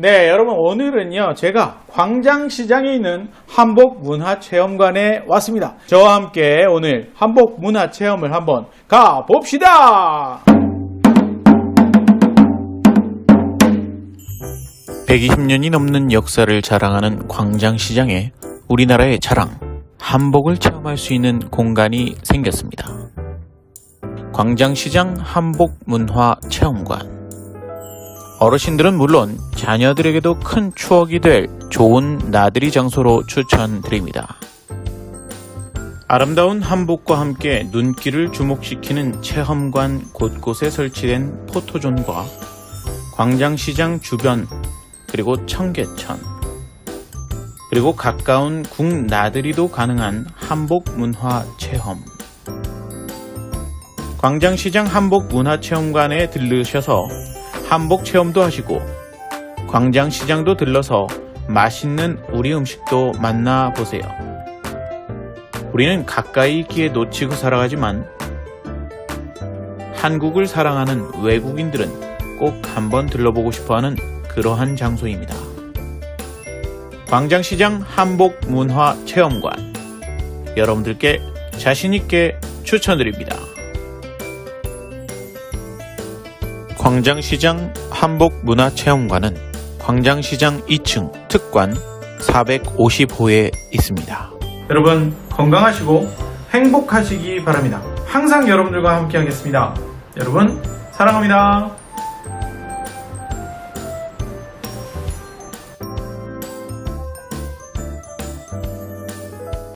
네, 여러분 오늘은요 제가 광장시장에 있는 한복문화체험관에 왔습니다. 저와 함께 오늘 한복문화체험을 한번 가 봅시다. 120년이 넘는 역사를 자랑하는 광장시장에 우리나라의 자랑, 한복을 체험할 수 있는 공간이 생겼습니다. 광장시장 한복문화체험관. 어르신들은 물론 자녀들에게도 큰 추억이 될 좋은 나들이 장소로 추천드립니다. 아름다운 한복과 함께 눈길을 주목시키는 체험관 곳곳에 설치된 포토존과 광장시장 주변 그리고 청계천 그리고 가까운 궁 나들이도 가능한 한복 문화 체험 광장시장 한복 문화 체험관에 들르셔서 한복 체험도 하시고 광장 시장도 들러서 맛있는 우리 음식도 만나 보세요. 우리는 가까이 있기에 놓치고 살아가지만 한국을 사랑하는 외국인들은 꼭 한번 들러보고 싶어하는 그러한 장소입니다. 광장시장 한복 문화 체험관 여러분들께 자신있게 추천드립니다. 광장시장 한복 문화 체험관은 광장시장 2층 특관 450호에 있습니다. 여러분 건강하시고 행복하시기 바랍니다. 항상 여러분들과 함께 하겠습니다. 여러분 사랑합니다.